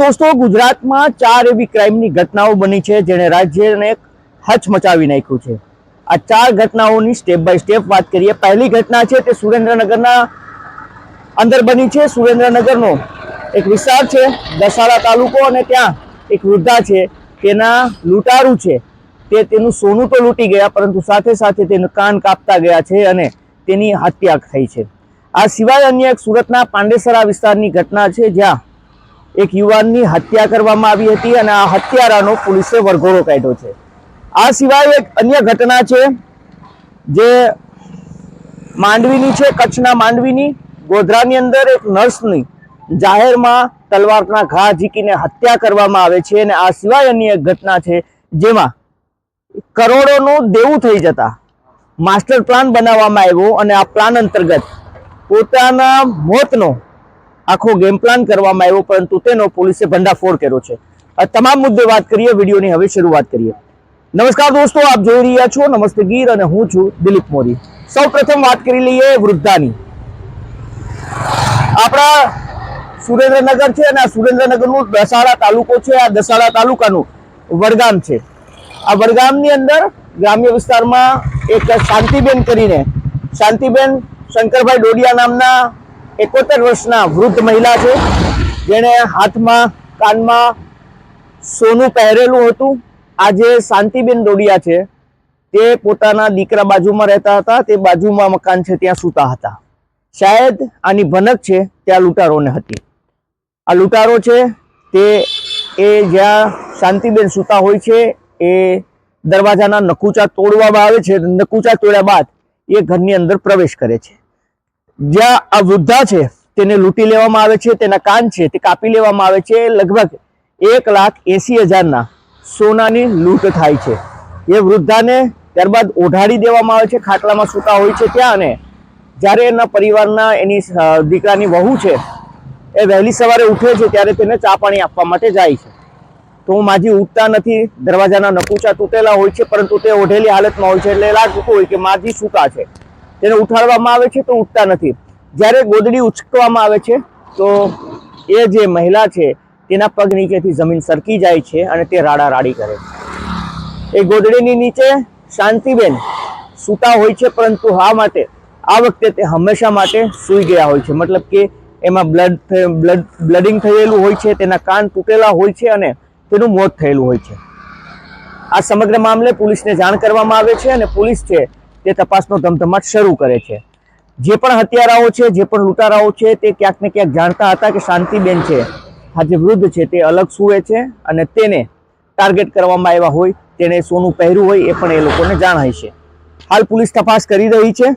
દોસ્તો, ગુજરાતમાં ચાર એવી ક્રાઇમની ઘટનાઓ બની છે જેણે રાજ્યને હચમચાવી નાખ્યું છે. આ ચાર ઘટનાઓની સ્ટેપ બાય સ્ટેપ વાત કરીએ. પહેલી ઘટના છે તે સુરેન્દ્રનગરના અંદર બની છે. સુરેન્દ્રનગરનો એક વિસ્તાર છે દસાડા તાલુકો અને ત્યાં એક વૃદ્ધા છે. તેના લૂંટારું છે. તે તેનું સોનું તો લૂંટી ગયા, પરંતુ સાથે સાથે તેનું કાન કાપતા ગયા છે અને તેની હત્યા થઈ છે. આ સિવાય અન્ય એક સુરતના પાંડેસરા વિસ્તારની ઘટના છે જ્યાં એક યુવાનની હત્યા કરવામાં આવી હતી અને આ હત્યારાનો પોલીસે વરઘોડો કાઢ્યો છે. આ સિવાય એક અન્ય ઘટના છે જે માંડવીની છે, કચ્છના માંડવીની. ગોધરાની અંદર એક નર્સની જાહેરમાં તલવારના ઘા ઝીકીને હત્યા કરવામાં આવે છે અને આ સિવાય અન્ય એક ઘટના છે જેમાં કરોડોનું દેવું થઈ જતા માસ્ટર પ્લાન બનાવવામાં આવ્યો અને આ પ્લાન અંતર્ગત પોતાના મોતનો આખો ગેમ પ્લાન કરવામાં આવ્યો, પરંતુ તેનો પોલીસે ભંડાફોડ કર્યો છે. આ તમામ મુદ્દે વાત કરીએ, વિડીયોની હવે શરૂઆત કરીએ. નમસ્કાર દોસ્તો, આપ જોઈ રહ્યા છો નમસ્તે ગીર અને હું છું દિલીપ મોરી. સૌ પ્રથમ વાત કરી લઈએ વૃદ્ધાની. આપણા સુરેન્દ્રનગર છે અને આ સુરેન્દ્રનગરનું દસાડા તાલુકો છે, આ દસાડા તાલુકાનું વડગામ છે. આ વડગામની અંદર ગ્રામ્ય વિસ્તારમાં એક શાંતિબેન કરીને, શાંતિબેન શંકરભાઈ ડોડિયા નામના એકોતેર વર્ષના વૃદ્ધ મહિલા છે. જેણે હાથમાં, કાનમાં સોનું પહેરેલું હતું. આજે શાંતિબેન ડોડિયા છે. તે પોતાના દીકરા બાજુમાં રહેતા હતા. તે બાજુમાં મકાન છે, ત્યાં સૂતા હતા. શાયદ આની ભનક છે, ત્યાં લૂંટારોને હતી. આ લૂંટારો છે, તે એ જ્યાં શાંતિબેન સૂતા હોય છે, એ દરવાજાના નકુચા તોડવામાં આવે છે. નકુચા તોડ્યા બાદ એ ઘરની અંદર પ્રવેશ કરે છે. જ્યાં આ વૃદ્ધા છે, તેને લૂંટી લેવામાં આવે છે, તેના કાન છે, તે કાપી લેવામાં આવે છે. લગભગ એક લાખ એસી હજારના સોનાની લૂંટ થાય છે. એ વૃદ્ધાને ત્યારબાદ ઓઢાડી દેવામાં આવે છે, ખાટલામાં સૂતા હોય છે ત્યાં અને જ્યારે એના પરિવારના એની દીકરાની વહુ છે, એ વહેલી સવારે ઉઠે છે ત્યારે તેને ચા પાણી આપવા માટે જાય છે. તો હું માજી ઉઠતા નથી, દરવાજાના નકુચા તૂટેલા હોય છે, પરંતુ તે ઓઢેલી હાલતમાં હોય છે એટલે લાગતું હોય કે માજી સૂતા છે. તેને ઉઠાડવામાં આવે છે તો ઉઠતા નથી. જ્યારે ગોદડી ઉચકવામાં આવે છે, તો એ જે મહિલા છે, તેના પગ નીચેથી જમીન સરકી જાય છે અને તે રાડા રાડી કરે છે. એ ગોદડીની નીચે શાંતિબેન સૂતા હોય છે, પરંતુ હા માટે, આ વખતે તે હંમેશા માટે સૂઈ ગયા હોય છે. મતલબ કે એમાં બ્લડ બ્લડ, બ્લડિંગ થયેલું હોય છે, તેના કાન તૂટેલા હોય છે અને તેનું મોત થયેલું હોય છે. આ સમગ્ર મામલે પોલીસને જાણ કરવામાં આવે છે અને પોલીસ છે તે તપાસનો ધમધમાટ શરૂ કરે છે. જે પણ હત્યારાઓ છે, જે પણ લૂંટારાઓ છે, તે ક્યાંક ને ક્યાંક જાણતા હતા કે શાંતિબેન છે. આ જે વૃદ્ધ છે, તે અલગ સૂવે છે અને તેને ટાર્ગેટ કરવામાં આવ્યા હોય તેણે સોનું પહેર્યું હોય, એ પણ એ લોકોને જાણ હશે હાલ પોલીસ તપાસ કરી રહી છે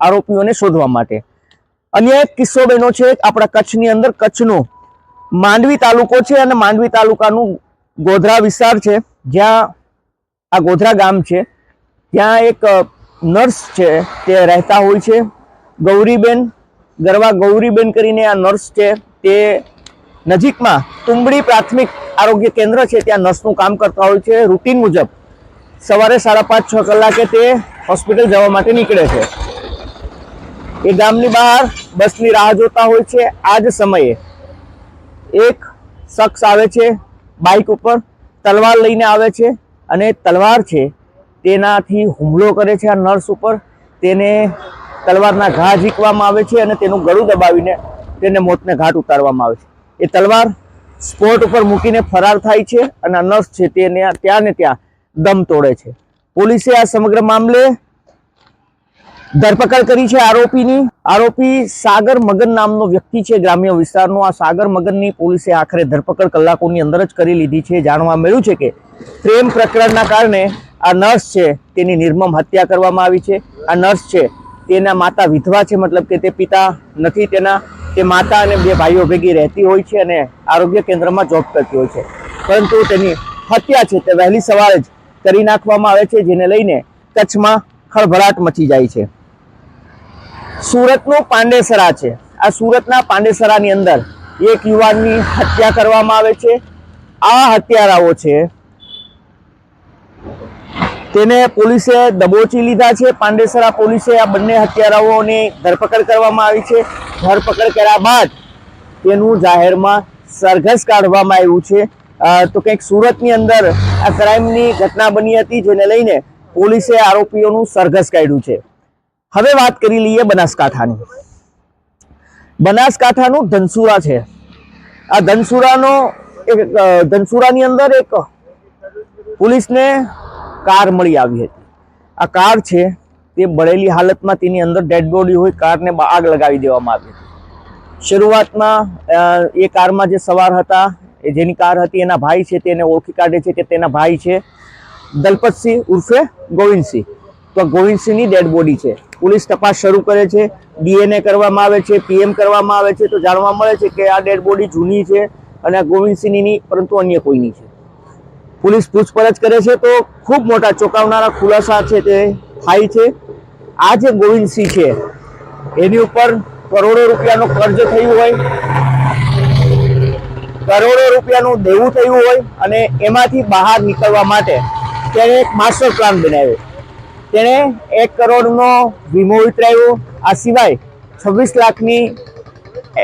આરોપીઓને શોધવા માટે. અન્ય એક કિસ્સો બન્યો છે, આપણા કચ્છની અંદર કચ્છનો માંડવી તાલુકો છે અને માંડવી તાલુકાનું ગોધરા વિસ્તાર છે. જ્યાં આ ગોધરા ગામ છે ત્યાં એક નર્સ છે, તે રહેતા હોય છે. ગૌરીબેન, ગરવા ગૌરીબેન કરીને આ નર્સ છે. તે નજીકમાં તુંબડી પ્રાથમિક આરોગ્ય કેન્દ્ર છે, ત્યાં નર્સનું કામ કરતા હોય છે. રૂટીન મુજબ સવારે સાડા પાંચ, છ કલાકે તે હોસ્પિટલ જવા માટે નીકળે છે. એ ગામની બહાર બસની રાહ જોતા હોય છે. આ જ સમયે એક શખ્સ આવે છે, બાઇક ઉપર તલવાર લઈને આવે છે અને તલવાર છે તેનાથી હુમલો કરે છે આ નર્સ ઉપર. તેને તલવારના ઘા ઝીકવામાં આવે છે અને તેનું ગળું દબાવીને તેને મોતને ઘાટ ઉતારવામાં આવે છે. એ તલવાર સ્પોટ ઉપર મૂકીને ફરાર થાય છે અને આ નર્સ છે તેને ત્યાં ને ત્યાં દમ તોડે છે. પોલીસે આ સમગ્ર મામલે ધરપકડ કરી છે આરોપીની. આરોપી સાગર મગન નામનો વ્યક્તિ છે, ગ્રામ્ય વિસ્તારનો. આ સાગર મગનની પોલીસે આખરે ધરપકડ કલાકોની અંદર જ કરી લીધી છે. જાણવા મળ્યું છે કે પ્રેમ પ્રકરણના કારણે આ નર્સ છે, તેની નિર્મમ હત્યા કરવામાં આવી છે. આ નર્સ છે, તેના માતા વિધવા છે, મતલબ કે તે પિતા નથી, તેના, તે માતા અને બે ભાઈઓ ભેગી રહેતી હોય છે અને આરોગ્ય કેન્દ્રમાં જોબ કરતી હોય છે. પરંતુ તેની હત્યા છે, તે વહેલી સવારે જ કરી નાખવામાં આવે છે, જેને લઈને કચ્છમાં ખળભળાટ મચી જાય છે. સુરતનું પાંડેસરા છે. આ સુરતના પાંડેસરાની અંદર એક યુવાનની હત્યા કરવામાં આવે છે. આ હત્યારાઓ છે તેને પોલીસે દબોચી લીધા છે. પાંડેસરા પોલીસે આ બંને હત્યારાઓની ધરપકડ કરવામાં આવી છે. ધરપકડ કર્યા બાદ તેનું જાહેરમાં સરઘસ કાઢવામાં આવ્યું છે. તો કંઈક સુરતની અંદર આ ક્રાઇમની ઘટના બની હતી જેને લઈને પોલીસે આરોપીઓનું સરઘસ કાઢ્યું છે. હવે વાત કરી લઈએ બનાસકાંઠાની. બનાસકાંઠાનું ધનસુરા છે. આ ધનસુરાનો એક ધનસુરાની અંદર એક પોલીસને કાર મળી આવી હતી. આ કાર છે, તે બળેલી હાલતમાં તેની અંદર ડેડ બોડી હોય, કારને આગ લગાવી દેવામાં આવી હતી. શરૂઆતમાં એ કારમાં જે સવાર હતા, એ જેની કાર હતી, એના ભાઈ છે તેને ઓળખી કાઢે છે કે તેના ભાઈ છે દલપતસિંહ ઉર્ફે ગોવિંદસિંહ. તો ગોવિંદસિંહની ડેડ બોડી છે. પોલીસ તપાસ શરૂ કરે છે, ડીએનએ કરવામાં આવે છે, પીએમ કરવામાં આવે છે, તો જાણવા મળે છે કે આ ડેડ બોડી જૂની છે અને ગોવિંદસિંહની પરંતુ અન્ય કોઈની છે. પોલીસ પૂછપરછ કરે છે તો ખૂબ મોટા ચોંકાવનારા ખુલાસા છે તે થાય છે. આ જે ગોવિંદસિંહ છે, એની ઉપર કરોડો રૂપિયાનો કર્જ થયું હોય, કરોડો રૂપિયાનું દેવું થયું હોય અને એમાંથી બહાર નીકળવા માટે તેણે એક માસ્ટર પ્લાન બનાવ્યો. તેણે એક કરોડનો વીમો ઉતરાવ્યો આ સિવાય છવ્વીસ લાખની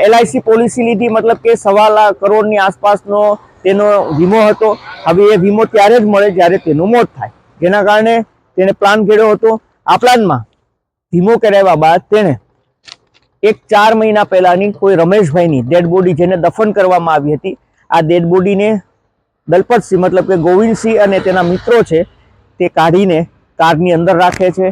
એલઆઈસી પોલિસી લીધી, મતલબ કે સવા લાખ કરોડની આસપાસનો તેનો વીમો હતો. હવે એ વીમો ત્યારે જ મળે જ્યારે તેનું મોત થાય. જેના કારણે તેણે પ્લાન ઘેડ્યો હતો. આ પ્લાનમાં વીમો કરાવ્યા બાદ તેણે એક ચાર મહિના પહેલાની કોઈ રમેશભાઈની ડેડ બોડી જેને દફન કરવામાં આવી હતી, આ ડેડ બોડીને દલપતસિંહ મતલબ કે ગોવિંદસિંહ અને તેના મિત્રો છે તે કાઢીને કારની અંદર રાખે છે.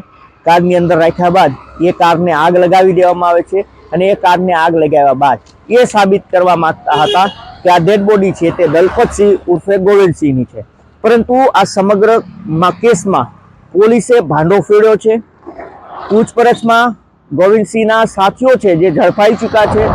કારની અંદર રાખ્યા બાદ એ કારને આગ લગાવી દેવામાં આવે છે અને એ કારને આગ લગાવ્યા બાદ એ સાબિત કરવા માગતા હતા કે આ ડેડ બોડી છે તે દલપતસિંહ ઉર્ફે ગોવિંદસિંહની છે. પરંતુ આ સમગ્ર કેસમાં પોલીસે ભાંડો ફેર્યો છે. પૂછપરછમાં ગોવિંદસિંહના સાથીઓ છે જે ઝડપાઈ ચૂક્યા છે.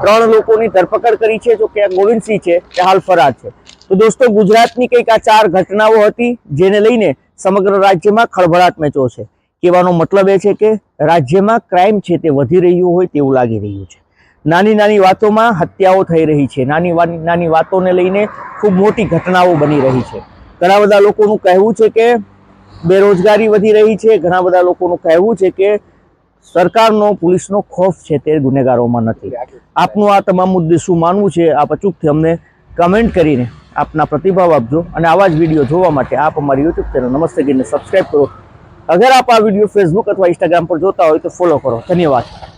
ત્રણ લોકોની ધરપકડ કરી છે જો કે ગોવિંદસિંહ છે તે હાલ ફરાર છે. તો દોસ્તો, ગુજરાતની કંઈક આ ચાર ઘટનાઓ હતી જેને લઈને સમગ્ર રાજ્યમાં ખળભળાટ મેચો છે. કહેવાનો મતલબ એ છે કે રાજ્યમાં ક્રાઇમ છે તે વધી રહ્યું હોય તેવું લાગી રહ્યું છે. નાની નાની વાતોમાં હત્યાઓ થઈ રહી છે. નાની નાની વાતોને લઈને ખૂબ મોટી ઘટનાઓ બની રહી છે. ઘણા બધા લોકોનું કહેવું છે કે બેરોજગારી વધી રહી છે. ઘણા બધા લોકોનું કહેવું છે કે સરકારનો, પોલીસનો ખોફ છે તે ગુનેગારોમાં નથી. આપનું આ તમામ મુદ્દે શું માનવું છે આપ અચૂકથી અમને કમેન્ટ કરીને આપના પ્રતિભાવ આપજો અને આવા જ વીડિયો જોવા માટે આપ અમારી યુટ્યુબ ચેનલ નમસ્તે ગીરને સબસ્ક્રાઇબ કરો. અગર આપ આ વીડિયો ફેસબુક અથવા ઇન્સ્ટાગ્રામ પર જોતા હોય તો ફોલો કરો. ધન્યવાદ.